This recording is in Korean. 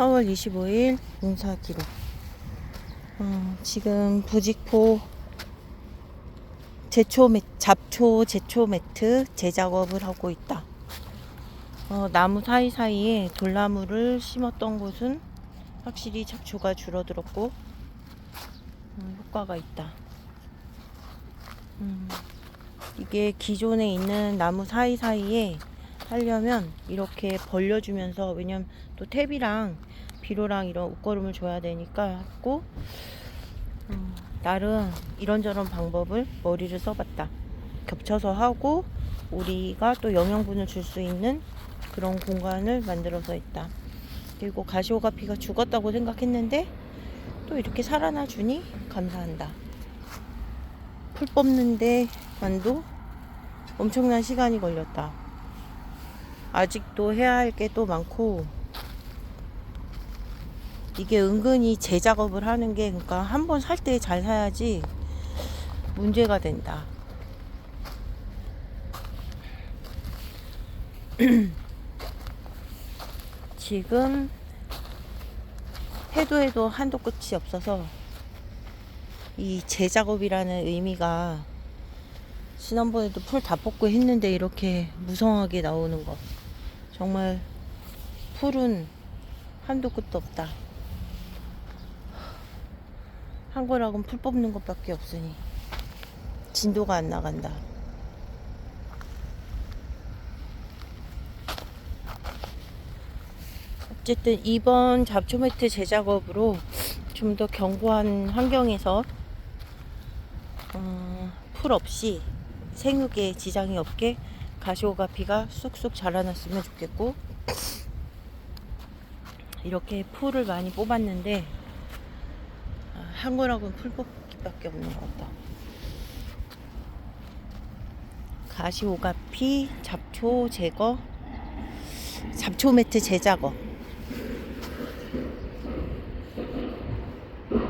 4월 25일 문사 기록. 어, 지금 부직포 제초 매, 잡초 제초 매트 재작업을 하고 있다. 어, 나무 사이사이에 돌나무를 심었던 곳은 확실히 잡초가 줄어들었고 음, 효과가 있다. 음, 이게 기존에 있는 나무 사이사이에 하려면 이렇게 벌려주면서 왜냐면 또 탭이랑 비료랑 이런 옷걸음을 줘야 되니까 했고 음, 나름 이런저런 방법을 머리를 써봤다. 겹쳐서 하고 우리가 또 영양분을 줄 수 있는 그런 공간을 만들어서 있다. 그리고 가시오가피가 죽었다고 생각했는데 또 이렇게 살아나 주니 감사한다. 풀 뽑는데 만도 엄청난 시간이 걸렸다. 아직도 해야 할 게 또 많고 이게 은근히 재작업을 하는 게 그러니까 한 번 살 때 잘 사야지 문제가 된다. 지금 해도 해도 한도 끝이 없어서 이 재작업이라는 의미가 지난번에도 풀 다 뽑고 했는데 이렇게 무성하게 나오는 거 정말 풀은 한도 끝도 없다. 한 거라고는 풀 뽑는 것밖에 없으니 진도가 안 나간다. 어쨌든 이번 잡초 매트 재작업으로 좀 더 견고한 환경에서 어, 풀 없이 생육에 지장이 없게 가시오가피가 쑥쑥 자라났으면 좋겠고 이렇게 풀을 많이 뽑았는데 아, 한 거라고는 풀 뽑기밖에 없는 것 같다. 가시오가피 잡초 제거 잡초 매트 재작업